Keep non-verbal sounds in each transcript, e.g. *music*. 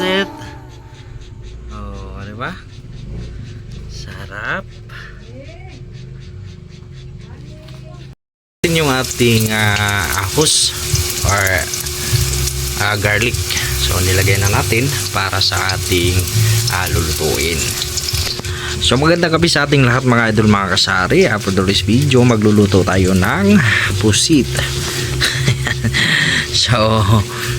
it. Oh, di ba? Sarap. Ito yung ating ah, ahos or ah, garlic. So, nilagay na natin para sa ating ah, lulutuin. So magandang gabi sa ating lahat mga idol mga kasari After this video magluluto tayo ng pusit *laughs* So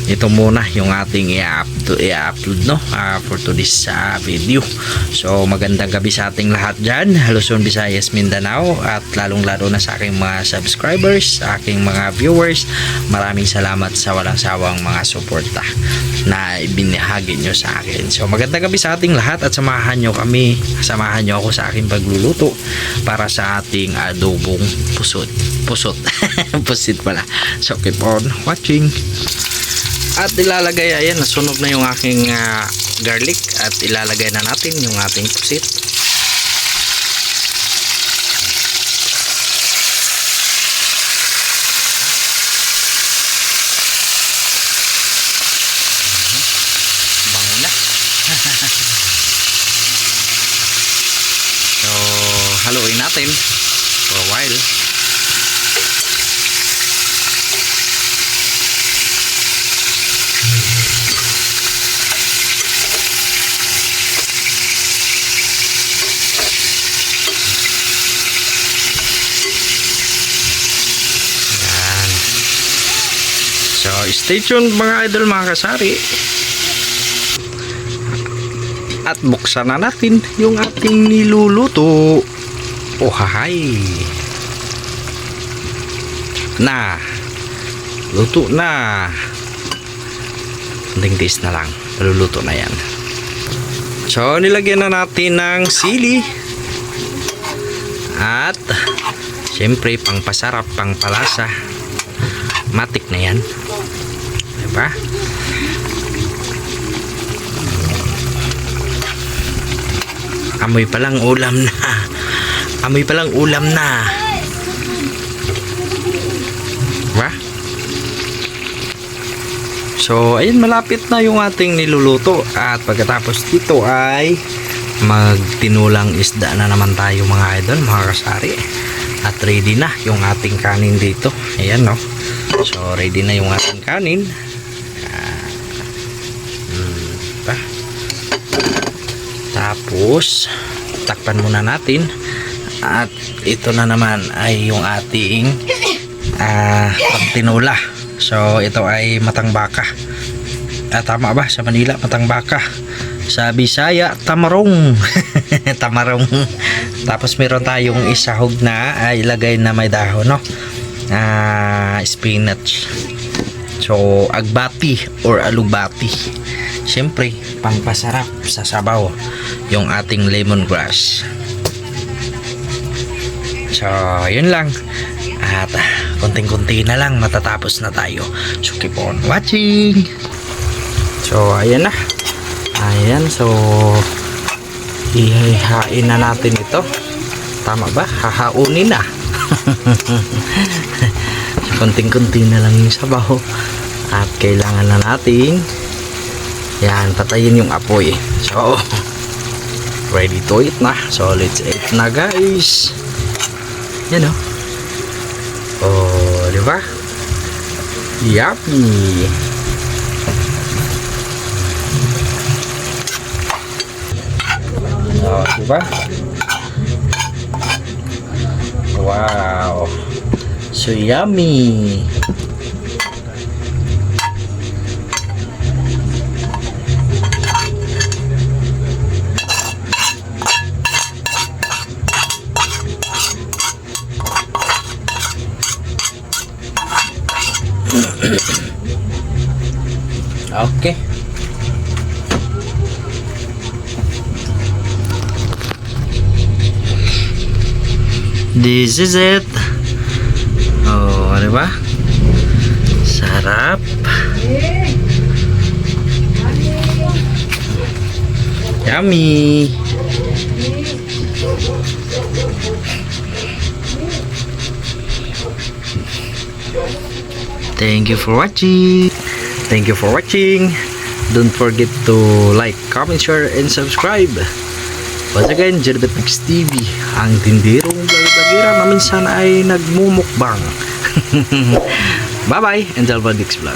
ito muna yung ating i-upload no? Uh, for today's uh, video. So magandang gabi sa ating lahat dyan Luzon, Visayas, Mindanao At lalong lalo na sa aking mga subscribers Sa aking mga viewers. Maraming salamat sa walang sawang mga suporta Na ibinahagi nyo sa akin. So magandang gabi sa ating lahat At samahan nyo kami Samahan nyo ako sa aking pagluluto Para sa ating adobong pusot. Pusot. *laughs* Pusit pala. So keep on watching at ilalagay ayan nasunog na yung aking ah, garlic at ilalagay na natin yung ating pusit bango na. *laughs* So haluin natin for a while stay tuned mga idol mga kasari. At buksan na natin yung ating niluluto. Oh, hahay. Na. Luto na. Kunting taste na lang. Luluto na yan. So, nilagyan na natin ng sili. At, syempre, pang pasarap, pang palasa. Matik na yan. Diba? Amoy palang ulam na. Amoy palang ulam na. Diba? So, ayun, malapit na yung ating niluluto. At pagkatapos dito ay magtinulang isda na naman tayo mga idol, mga kasari. At ready na yung ating kanin dito. Ayan, no? So, ready na yung ating kanin. Tapos, takpan muna natin. At ito na naman ay yung ating ah, pagtinula. So, ito ay matang baka. Ah, tama ba? Sa Manila, matang baka. Sa Bisaya, tamarong. *laughs* tamarong. Tapos meron tayong isahog na ay ilagay na may dahon, no? Ah, spinach. So, agbati or alubati. Siyempre, pangpasarap sa sabaw yung ating lemongrass. So, yun lang. At ah, konting-kunti na lang matatapos na tayo. So, keep on watching. So, ayan na. Ayan, so ihahain na natin ito. Tama ba? Hahaunin na. *laughs* Konting-kunti na lang yung sabaw. At kailangan na natin yan, patayin yung apoy. So, ready to eat na. So, let's eat na guys. Yan o. Oh, di ba? Yummy. Oh, di ba? Wow. So yummy. Okay. This is it. Oh, ano ba? Sarap. Yummy. Thank you for watching. Thank you for watching. Don't forget to like, comment, share, and subscribe. Once again, Jerdet Mix TV, ang tindirong vlog-vlogira na minsan ay nagmumukbang. *laughs* Bye-bye, and Jalva Dix Vlog.